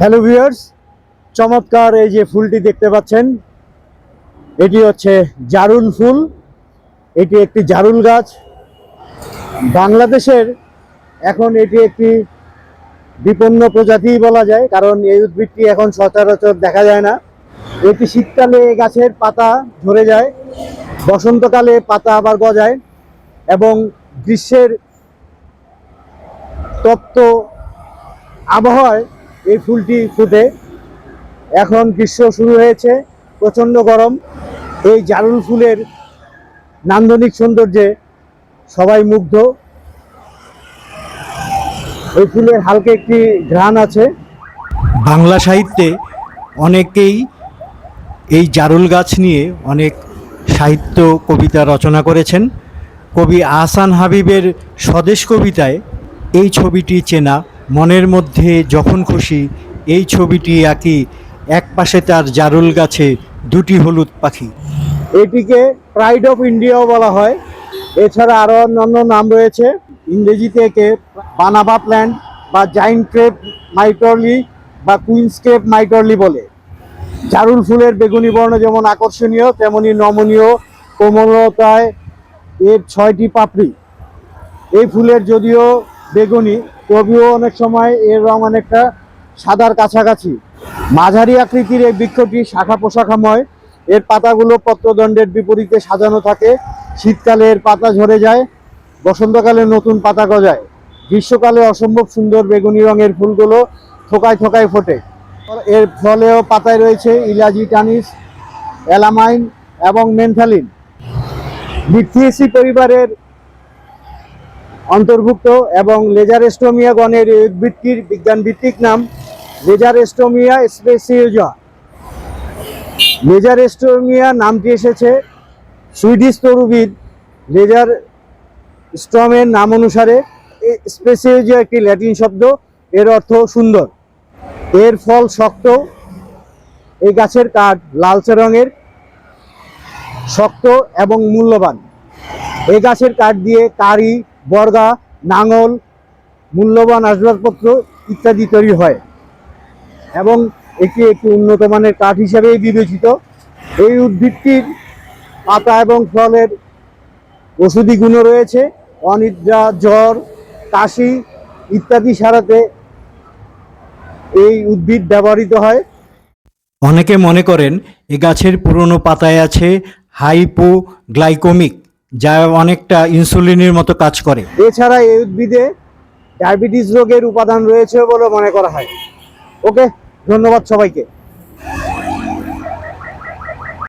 Hello viewers চমৎকার এই যে ফুলটি দেখতে পাচ্ছেন। এটি হচ্ছে জারুল ফুল। এটি একটি জারুল গাছ। বাংলাদেশের এখন এটি একটি বিপন্ন প্রজাতিই বলা যায়, কারণ এই উদ্ভিদটি এখন সচরাচর দেখা যায় না। এটি শীতকালে এই গাছের পাতা ঝরে যায়, বসন্তকালে পাতা আবার গজায় এবং গ্রীষ্মের তপ্ত আবহাওয়ায় এই ফুলটি ফুটে এখন গ্রীষ্ম শুরু হয়েছে, প্রচণ্ড গরম। এই জারুল ফুলের নান্দনিক সৌন্দর্যে সবাই মুগ্ধ। এই ফুলের হালকা একটি ঘ্রাণ আছে। বাংলা সাহিত্যে অনেকেই এই জারুল গাছ নিয়ে অনেক সাহিত্য কবিতা রচনা করেছেন। কবি আহসান হাবিবের স্বদেশ কবিতায় এই ছবিটি চেনা মনের মধ্যে যখন খুশি, এই ছবিটি আঁকি, এক পাশে তার জারুল গাছে দুটি হলুদ পাখি। এটিকে প্রাইড অফ ইন্ডিয়াও বলা হয়। এছাড়া আরও অন্যান্য নাম রয়েছে। ইংরেজিতে একে বানাবা প্ল্যান্ট বা জাইন্ট ক্রেপ মাইটরলি বা কুইন্স ক্রেপ মাইটরলি বলে। জারুল ফুলের বেগুনি বর্ণ যেমন আকর্ষণীয়, তেমনি নমনীয়, কোমলতায় এর ছয়টি পাপড়ি। এই ফুলের যদিও বেগুনি তবুও অনেক সময় এর রং অনেকটা সাদার কাছাকাছি। মাঝারি আকৃতির এই বৃক্ষটি শাখা পোশাখাময়। এর পাতাগুলো পত্রদণ্ডের বিপরীতে সাজানো থাকে। শীতকালে এর পাতা ঝরে যায়, বসন্তকালে নতুন পাতা গজায়। গ্রীষ্মকালে অসম্ভব সুন্দর বেগুনি রঙের ফুলগুলো থোকায় থোকায় ফোটে। এর ফলেও পাতায় রয়েছে ইলাজি টানিস অ্যালামাইন এবং মেনথালিন। লিথিয়েসি পরিবারের অন্তর্ভুক্ত এবং লেজার এস্টোমিয়া গণের উদ্ভিদটির বিজ্ঞান ভিত্তিক নাম লেজার এস্টোমিয়া স্পেসিওজা। লেজার এস্টোমিয়া নামটি এসেছে সুইডিশ তরুবিদ লেজার স্টমের নাম অনুসারে। স্পেসিওজা একটি ল্যাটিন শব্দ, এর অর্থ সুন্দর। এর ফল শক্ত। এই গাছের কাঠ লালচে রঙের। শক্ত এবং মূল্যবান। এই গাছের কাঠ দিয়ে কারি বর্গা, নাঙল, মূল্যবান আসবাবপত্র ইত্যাদি তৈরি হয় এবং এটি একটি উন্নত মানের কাঠ হিসাবেই বিবেচিত। এই উদ্ভিদটির পাতা এবং ফলের ওষুধি গুণও রয়েছে, অনিদ্রা, জ্বর, কাশি ইত্যাদি সারাতে এই উদ্ভিদ ব্যবহৃত হয়। অনেকে মনে করেন, এ গাছের পুরনো পাতায় আছে হাইপোগ্লাইকোমিক। যা অনেকটা ইনসুলিনের মতো কাজ করে। এছাড়া এই উদ্ভিদে ডায়াবেটিস রোগের উপাদান রয়েছে বলে মনে করা হয়। ওকে ধন্যবাদ সবাইকে।